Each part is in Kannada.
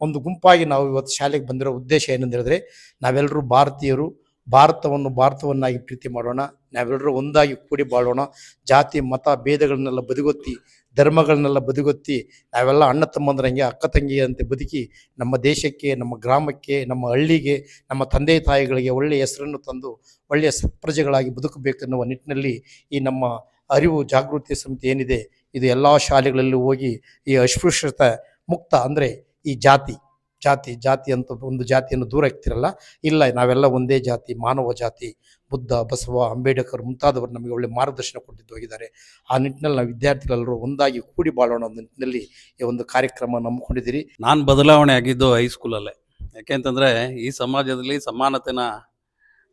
ಒಂದು ಗುಂಪಾಗಿ ನಾವು ಇವತ್ತು ಶಾಲೆಗೆ ಬಂದಿರೋ ಉದ್ದೇಶ ಏನಂತ ಹೇಳಿದ್ರೆ, ನಾವೆಲ್ಲರೂ ಭಾರತೀಯರು, ಭಾರತವನ್ನು ಭಾರತವನ್ನಾಗಿ ಪ್ರೀತಿ ಮಾಡೋಣ, ನಾವೆಲ್ಲರೂ ಒಂದಾಗಿ ಕೂಡಿ ಬಾಳೋಣ, ಜಾತಿ, ಮತ, ಭೇದಗಳನ್ನೆಲ್ಲ ಬದಿಗೊತ್ತಿ, ಧರ್ಮಗಳನ್ನೆಲ್ಲ ಬದಿಗೊತ್ತಿ, ನಾವೆಲ್ಲ ಅಣ್ಣ ತಮ್ಮಂದ್ರಂಗೆ, ಅಕ್ಕ ತಂಗಿಯಂತೆ ಬದುಕಿ, ನಮ್ಮ ದೇಶಕ್ಕೆ, ನಮ್ಮ ಗ್ರಾಮಕ್ಕೆ, ನಮ್ಮ ಹಳ್ಳಿಗೆ, ನಮ್ಮ ತಂದೆ ತಾಯಿಗಳಿಗೆ ಒಳ್ಳೆಯ ಹೆಸರನ್ನು ತಂದು, ಒಳ್ಳೆಯ ಸತ್ಪ್ರಜೆಗಳಾಗಿ ಬದುಕಬೇಕೆನ್ನುವ ನಿಟ್ಟಿನಲ್ಲಿ ಈ ನಮ್ಮ ಅರಿವು ಜಾಗೃತಿ ಸಮಿತಿ ಏನಿದೆ, ಇದು ಎಲ್ಲ ಶಾಲೆಗಳಲ್ಲೂ ಹೋಗಿ ಈ ಅಸ್ಪೃಶ್ಯತೆ ಮುಕ್ತ ಅಂದರೆ ಈ ಜಾತಿ ಜಾತಿ ಜಾತಿ ಅಂತ ಒಂದು ಜಾತಿಯನ್ನು ದೂರ ಇಕ್ತಿರಲ್ಲ, ಇಲ್ಲ, ನಾವೆಲ್ಲ ಒಂದೇ ಜಾತಿ, ಮಾನವ ಜಾತಿ, ಬುದ್ಧ, ಬಸವ, ಅಂಬೇಡ್ಕರ್ ಮುಂತಾದವರು ನಮಗೆ ಒಳ್ಳೆ ಮಾರ್ಗದರ್ಶನ ಕೊಟ್ಟಿದ್ದು ಹೋಗಿದ್ದಾರೆ. ಆ ನಿಟ್ಟಿನಲ್ಲಿ ನಾವು ವಿದ್ಯಾರ್ಥಿಗಳೆಲ್ಲರೂ ಒಂದಾಗಿ ಕೂಡಿ ಬಾಳೋಣ ಅನ್ನೋ ನಿಟ್ಟಿನಲ್ಲಿ ಈ ಒಂದು ಕಾರ್ಯಕ್ರಮ ನಂಬಿಕೊಂಡಿದ್ದೀರಿ. ನಾನು ಬದಲಾವಣೆ ಆಗಿದ್ದು ಹೈಸ್ಕೂಲಲ್ಲೇ. ಯಾಕೆಂತಂದರೆ ಈ ಸಮಾಜದಲ್ಲಿ ಸಮಾನತೆನ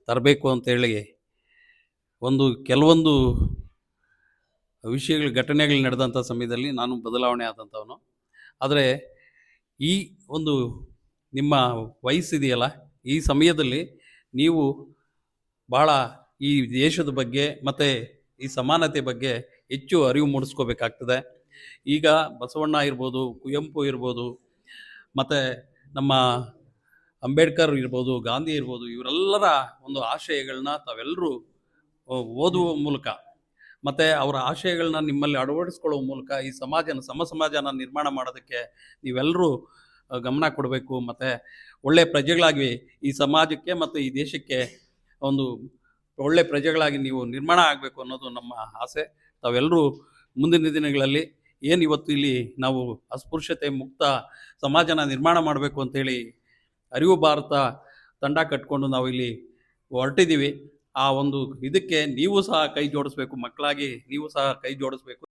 ತರಬೇಕು ಅಂತೇಳಿ ಒಂದು ಕೆಲವೊಂದು ವಿಷಯಗಳು, ಘಟನೆಗಳು ನಡೆದಂಥ ಸಮಯದಲ್ಲಿ ನಾನು ಬದಲಾವಣೆ ಆದಂಥವನು. ಆದರೆ ಈ ಒಂದು ನಿಮ್ಮ ವಯಸ್ಸಿದೆಯಲ್ಲ ಈ ಸಮಯದಲ್ಲಿ ನೀವು ಭಾಳ ಈ ದೇಶದ ಬಗ್ಗೆ ಮತ್ತು ಈ ಸಮಾನತೆ ಬಗ್ಗೆ ಹೆಚ್ಚು ಅರಿವು ಮೂಡಿಸ್ಕೋಬೇಕಾಗ್ತದೆ. ಈಗ ಬಸವಣ್ಣ ಇರ್ಬೋದು, ಕುವೆಂಪು ಇರ್ಬೋದು, ಮತ್ತು ನಮ್ಮ ಅಂಬೇಡ್ಕರ್ ಇರ್ಬೋದು, ಗಾಂಧಿ ಇರ್ಬೋದು, ಇವರೆಲ್ಲರ ಒಂದು ಆಶಯಗಳನ್ನ ತಾವೆಲ್ಲರೂ ಓದುವ ಮೂಲಕ ಮತ್ತು ಅವರ ಆಶಯಗಳನ್ನ ನಿಮ್ಮಲ್ಲಿ ಅಳವಡಿಸ್ಕೊಳ್ಳುವ ಮೂಲಕ ಈ ಸಮಾಜನ, ಸಮ ಸಮಾಜನ ನಿರ್ಮಾಣ ಮಾಡೋದಕ್ಕೆ ನೀವೆಲ್ಲರೂ ಗಮನ ಕೊಡಬೇಕು. ಮತ್ತು ಒಳ್ಳೆಯ ಪ್ರಜೆಗಳಾಗಿ ಈ ಸಮಾಜಕ್ಕೆ ಮತ್ತು ಈ ದೇಶಕ್ಕೆ ಒಂದು ಒಳ್ಳೆ ಪ್ರಜೆಗಳಾಗಿ ನೀವು ನಿರ್ಮಾಣ ಆಗಬೇಕು ಅನ್ನೋದು ನಮ್ಮ ಆಸೆ. ತಾವೆಲ್ಲರೂ ಮುಂದಿನ ದಿನಗಳಲ್ಲಿ ಏನು ಇವತ್ತು ಇಲ್ಲಿ ನಾವು ಅಸ್ಪೃಶ್ಯತೆ ಮುಕ್ತ ಸಮಾಜನ ನಿರ್ಮಾಣ ಮಾಡಬೇಕು ಅಂತೇಳಿ ಅರಿವು ಭಾರತ ತಂಡ ಕಟ್ಕೊಂಡು ನಾವು ಇಲ್ಲಿ ಹೊರಟಿದ್ದೀವಿ. ಆ ಒಂದು ಇದಕ್ಕೆ ನೀವು ಸಹ ಕೈ ಜೋಡಿಸ್ಬೇಕು ಮಕ್ಕಳಾಗಿ ನೀವು ಸಹ ಕೈ ಜೋಡಿಸ್ಬೇಕು.